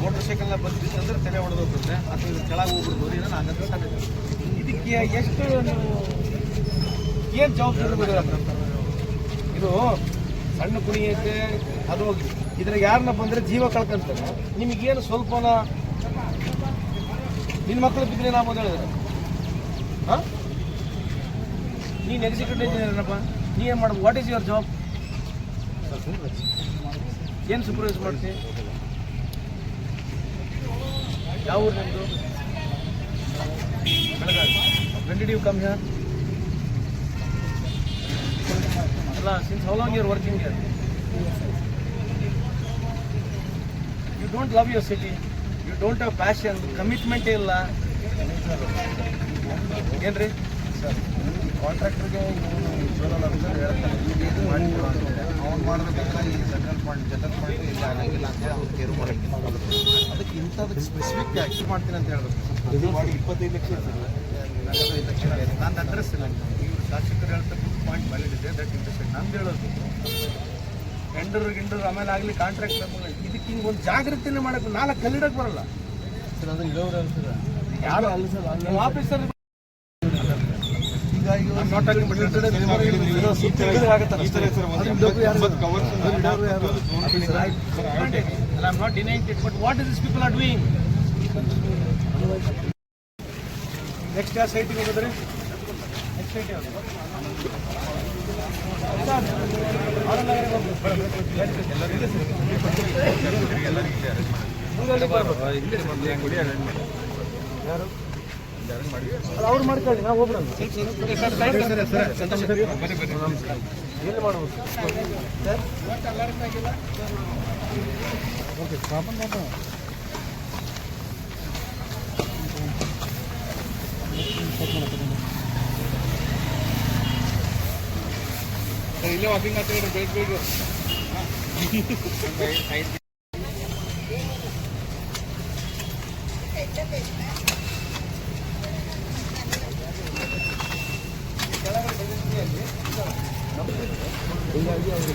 Motor ಸೈಕಲ್ನ ಬಂದಿತ್ತು ಅಂದ್ರೆ ತಲೆ ಹೊಡೆದೋಗುತ್ತೆ ಅಥವಾ ಕೆಳಗೆ ಹೋಗ್ಬಿಡ್ಬೋದು. ಏನೋ ಆಗಂತ ಇದಕ್ಕೆ ಎಷ್ಟು ನೀವು ಏನು ಜವಾಬ್ದಾರಿ ಇದು ಸಣ್ಣ ಕುಣಿ ಐತೆ, ಅದು ಹೋಗಿ. ಇದ್ರಾಗ ಯಾರನ್ನ ಬಂದರೆ ಜೀವ ಕಳ್ಕೊಂತಾರೆ ನಿಮಗೇನು ಸ್ವಲ್ಪನ ನಿನ್ನ ಮಕ್ಕಳು ಬಿದ್ದರೆ ನಾವು ಹೇಳಿದ್ರೆ ಹಾಂ? ನೀನು ಎಕ್ಸಿಕ್ಯೂಟಿವ್ ಇಂಜಿನಿಯರ್ನಪ್ಪ ನೀ ಏನು ಮಾಡ್ಬೇಕು ವಾಟ್ ಈಸ್ ಯುವರ್ ಜಾಬ್ ಏನು ಸೂಪರ್ವೈಸ್ ಮಾಡ್ತೀವಿ ಯಾವ ಊರು ನಿಮ್ಮದು Belagavi. When you come here ಅಲ್ಲ since how long your working here you don't love your city you don't have passion ಕಮಿಟ್ಮೆಂಟೇ ಇಲ್ಲ. ಏನ್ರಿ? ಕಾಂಟ್ರಾಕ್ಟರ್ಗೆ ಅಂತ ಹೇಳ್ತಾರೆ. ಮಾಡಬೇಕಾದ್ರೆ ಈ ಸೆಂಟ್ರಲ್ ಫಂಡ್ ಜನರಲ್ ಫಂಡ್ ಇಲ್ಲಿ ಆಗಂಗಿಲ್ಲ ಅಂತ ಅವ್ರು ಕೇರು ಮಾಡಂಗಿಲ್ಲ ಅದಕ್ಕೆ ಇಂಥದಕ್ಕೆ ಸ್ಪೆಸಿಫಿಕ್ ಆ್ಯಕ್ಟ್ ಮಾಡ್ತೀನಿ ಅಂತ ಹೇಳ್ಬೇಕು. ಇದು ಮಾಡಿ ಇಪ್ಪತ್ತೈದು ಲಕ್ಷ ಇರ್ತದೆ. ಐದು ಲಕ್ಷ ನನ್ನ ಅಡ್ರೆಸ್ ಇಲ್ಲ ಈ ಶಾಸಕರು ಹೇಳ್ತಕ್ಕಂಥ ಪಾಯಿಂಟ್ ವ್ಯಾಲಿಡ್ ಇದೆ ದಟ್ ಇಂಟ್ರೆಸ್ಟ್ ನಂದು ಹೇಳೋದು ಟೆಂಡರ್ ಗಿಂಡರ್ ಆಮೇಲೆ ಆಗಲಿ ಕಾಂಟ್ರಾಕ್ಟ್ ಇದಕ್ಕೆ ಹಿಂಗೆ ಒಂದು ಜಾಗೃತಿನೇ ಮಾಡಕ್ಕೆ ನಾಲ್ಕು ಕಲ್ಲಿಡಕ್ಕೆ ಬರಲ್ಲ. ಸರ್ ಅದು ಇರೋರು ಯಾರು ಅಲ್ಲಿ ಸರ್ ಆಫೀಸರ್ ನೆಕ್ಸ್ಟ್ ಯಾವ ಸೈಟಿಗೆ ಹೋಗಿದ್ರಿ ನೆಕ್ಸ್ಟ್ ಸೈಟ್ ಯಾವುದು ಯಾರು ಅದು ಅವ್ರು ಮಾಡ್ಕೊಳ್ಳಿ ನಾವು ಹೋಗ್ಬಿಡೋಣ. ಎಲ್ಲಿ ಓಕೆ ಇಲ್ಲೇ ವಾಕಿಂಗ್ ಆಗ್ತಿದ್ರೆ ಬೇಕು ಬೇಗ ಹೀಗಾಗಿ ಅವರು